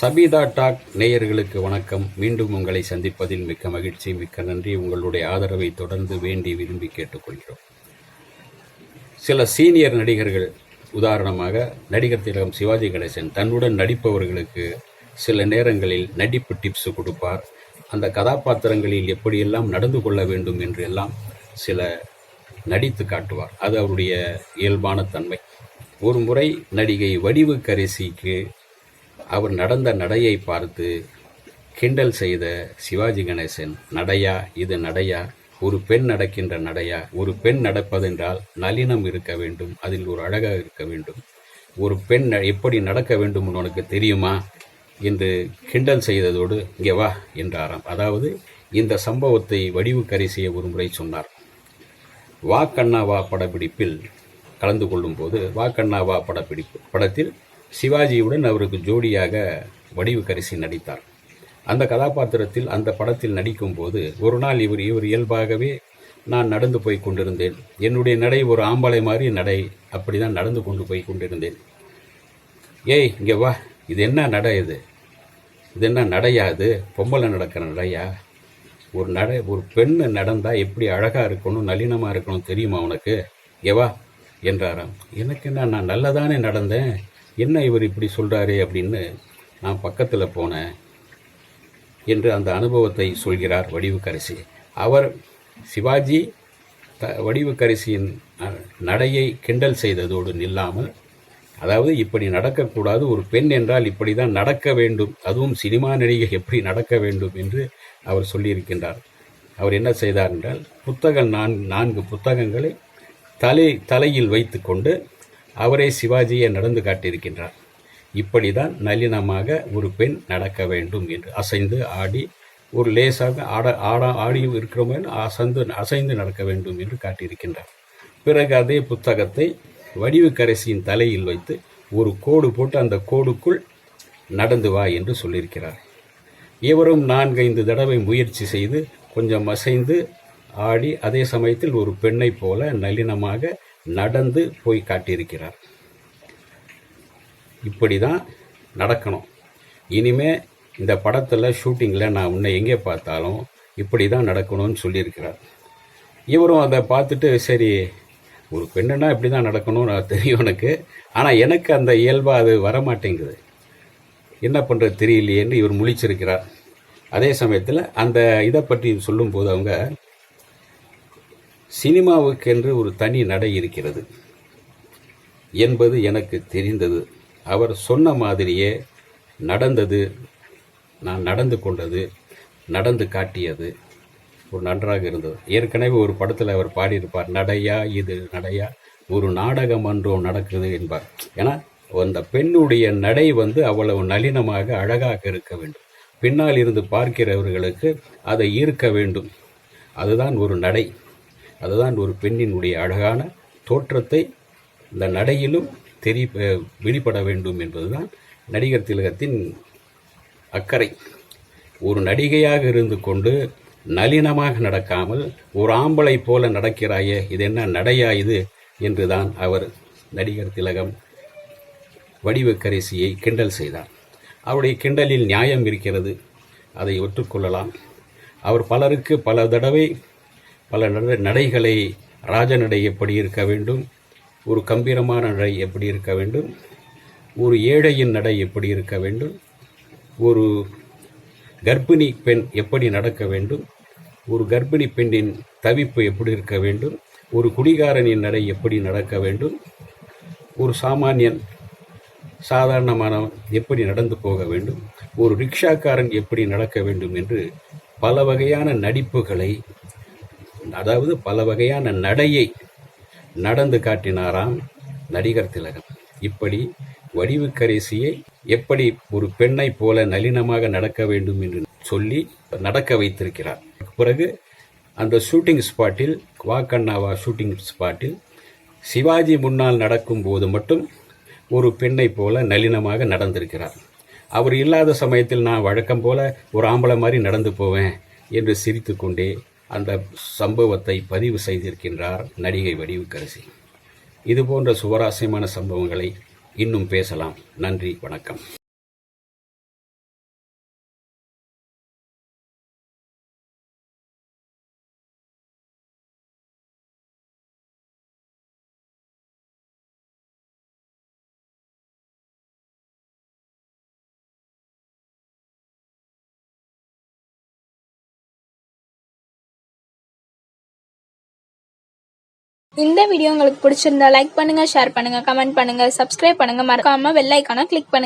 Sabitha talk நேயர்களுக்கு வணக்கம். மீண்டும் உங்களை சந்திப்பதில் மிக்க மகிழ்ச்சி மிக்க நன்றி. உங்களுடைய ஆதரவை தொடர்ந்து வேண்டி விரும்பி கேட்டுக்கொள்கிறோம். சில சீனியர் நடிகர்கள் உதாரணமாக நடிகர் திலகம் சிவாஜி கணேசன் தன்னுடன் நடிப்பவர்களுக்கு சில நேரங்களில் நடிப்பு டிப்ஸ் கொடுப்பார். அந்த கதாபாத்திரங்களில் எப்படியெல்லாம் நடந்து கொள்ள வேண்டும் என்று எல்லாம் சில நடித்து காட்டுவார். அது அவருடைய இயல்பான தன்மை. ஒரு முறை நடிகை வடிவு கரிசிக்கு அவர் நடந்த நடையை பார்த்து கிண்டல் செய்த சிவாஜி கணேசன் நடையா? இது நடையா? ஒரு பெண் நடக்கின்ற நடையா? ஒரு பெண் நடப்பதென்றால் நளினம் இருக்க வேண்டும் அதில் ஒரு அழகாக இருக்க வேண்டும். ஒரு பெண் ந- எப்படி நடக்க வேண்டும் உனக்கு தெரியுமா? என்று கிண்டல் செய்ததோடு இங்கே வா என்றாராம். அதாவது இந்த சம்பவத்தை வடிவு கரிசிய ஒரு முறை சொன்னார். வா கண்ணா வா படப்பிடிப்பில் கலந்து கொள்ளும்போது வா கண்ணா வா படப்பிடிப்பு படத்தில் சிவாஜியுடன் அவருக்கு ஜோடியாக வடிவு கரிசி நடித்தார். அந்த கதாபாத்திரத்தில் அந்த படத்தில் நடிக்கும்போது ஒரு நாள் இவர் இவர் இயல்பாகவே நான் நடந்து போய் கொண்டிருந்தேன். என்னுடைய நடை ஒரு ஆம்பளை மாதிரி நடை. அப்படி தான் நடந்து கொண்டு போய் கொண்டிருந்தேன். ஏய் இங்கே வா. இது என்ன நடை இது? இது என்ன நடையா இது? பொம்பளை நடக்கிற நடையா? ஒரு நடை ஒரு பெண்ணு நடந்தால் எப்படி அழகாக இருக்கணும் நளினமாக இருக்கணும் தெரியுமா உனக்கு? ஏவா வா என்றாராம். எனக்கு என்ன நான் நல்லதானே நடந்தேன். என்ன இவர் இப்படி சொல்கிறாரே அப்படின்னு நான் பக்கத்தில் போனேன் என்று அந்த அனுபவத்தை சொல்கிறார் வடிவுக்கரசி அவர் சிவாஜி த வடிவுக்கரசியின் நடையை கிண்டல் செய்ததோடு நில்லாமல் அதாவது இப்படி நடக்கக்கூடாது ஒரு பெண் என்றால் இப்படி தான் நடக்க வேண்டும் அதுவும் சினிமா நடிகை எப்படி நடக்க வேண்டும் என்று அவர் சொல்லியிருக்கின்றார். அவர் என்ன செய்தார் என்றால் புத்தகம் நான் நான்கு புத்தகங்களை தலை தலையில் வைத்துக்கொண்டு அவரே சிவாஜியை நடந்து காட்டியிருக்கின்றார். இப்படிதான் நளினமாக ஒரு பெண் நடக்க வேண்டும் என்று அசைந்து ஆடி ஒரு லேசாக ஆட ஆட ஆடியும் இருக்கிறோமே அசைந்து அசைந்து நடக்க வேண்டும் என்று காட்டியிருக்கின்றார். பிறகு அதே புத்தகத்தை வடிவுக்கரசியின் தலையில் வைத்து ஒரு கோடு போட்டு அந்த கோடுக்குள் நடந்து வா என்று சொல்லியிருக்கிறார். இவரும் நான்கைந்து தடவை முயற்சி செய்து கொஞ்சம் அசைந்து ஆடி அதே சமயத்தில் ஒரு பெண்ணைப் போல நளினமாக நடந்து போய் காட்டியிருக்கிறார். இப்படி தான் நடக்கணும். இனிமே இந்த படத்தில் ஷூட்டிங்கில் நான் உன்னை எங்கே பார்த்தாலும் இப்படி தான் நடக்கணும்னு சொல்லியிருக்கிறார். இவரும் அதை பார்த்துட்டு சரி ஒரு பெண்ணுனா இப்படி தான் நடக்கணும்னு நான் தெரியும் எனக்கு ஆனால் எனக்கு அந்த இயல்பாக அது வரமாட்டேங்குது. என்ன பண்ணுறது தெரியலையேன்னு இவர் முழிச்சிருக்கிறார். அதே சமயத்தில் அந்த இதை பற்றி சொல்லும்போது அவங்க சினிமாவுக்கென்று ஒரு தனி நடை இருக்கிறது. என்பது எனக்கு தெரிந்தது. அவர் சொன்ன மாதிரியே நடந்தது. நான் நடந்து கொண்டது. நடந்து காட்டியது. ஒரு நன்றாக இருந்தது. ஏற்கனவே ஒரு படத்தில் அவர் பாடியிருப்பார். நடையா இது நடையா? ஒரு நாடகம் அன்றும் நடக்குது என்பார். ஏன்னா அந்த பெண்ணுடைய நடை வந்து அவ்வளவு நளினமாக அழகாக இருக்க வேண்டும். பின்னால் இருந்து பார்க்கிறவர்களுக்கு அதை ஈர்க்க வேண்டும். அதுதான் ஒரு நடை. அதுதான் ஒரு பெண்ணினுடைய அழகான தோற்றத்தை இந்த நடையிலும் தெரி வெளிப்பட வேண்டும் என்பதுதான் நடிகர் திலகத்தின் அக்கறை. ஒரு நடிகையாக இருந்து கொண்டு நளினமாக நடக்காமல் ஒரு ஆம்பளை போல நடக்கிறாயே இது என்ன நடையா இது? என்றுதான் அவர் நடிகர் திலகம் வடிவக்கரிசியை கிண்டல் செய்தார். அவருடைய கிண்டலில் நியாயம் இருக்கிறது. அதை ஒற்றுக்கொள்ளலாம் அவர் பலருக்கு பல தடவை பல நட- நடைகளை ராஜநடை எப்படி இருக்க வேண்டும்? ஒரு கம்பீரமான நடை எப்படி இருக்க வேண்டும்? ஒரு ஏழையின் நடை எப்படி இருக்க வேண்டும்? ஒரு கர்ப்பிணி பெண் எப்படி நடக்க வேண்டும்? ஒரு கர்ப்பிணி பெண்ணின் தவிப்பு எப்படி இருக்க வேண்டும்? ஒரு குடிகாரனின் நடை எப்படி நடக்க வேண்டும்? ஒரு சாமானியன் சாதாரணமானவன் எப்படி நடந்து போக வேண்டும்? ஒரு ரிக்ஷாக்காரன் எப்படி நடக்க வேண்டும் என்று பல வகையான நடிப்புகளை அதாவது பல வகையான நடையை நடந்து காட்டினாராம் நடிகர் திலகம். இப்படி வடிவுக்கரிசியை எப்படி ஒரு பெண்ணைப் போல நளினமாக நடக்க வேண்டும் என்று சொல்லி நடக்க வைத்திருக்கிறார். பிறகு அந்த ஷூட்டிங் ஸ்பாட்டில் வாக்கண்ணாவா ஷூட்டிங் ஸ்பாட்டில் சிவாஜி முன்னால் நடக்கும் போது மட்டும் ஒரு பெண்ணைப் போல நளினமாக நடந்திருக்கிறார். அவர் இல்லாத சமயத்தில் நான் வழக்கம் போல ஒரு ஆம்பளை மாதிரி நடந்து போவேன் என்று சிரித்துக்கொண்டே அந்த சம்பவத்தை பதிவு செய்திருக்கின்றார் நடிகை வடிவுக்கரசி. இது போன்ற சம்பவங்களை இன்னும் பேசலாம். நன்றி வணக்கம். இந்த வீடியோ உங்களுக்கு பிடிச்சிருந்தா லைக் பண்ணுங்க ஷேர் பண்ணுங்க கமெண்ட் பண்ணுங்க சப்ஸ்கிரைப் பண்ணுங்க. மறக்காம வெள்ளைக்கான கிளிக் பண்ணுங்க.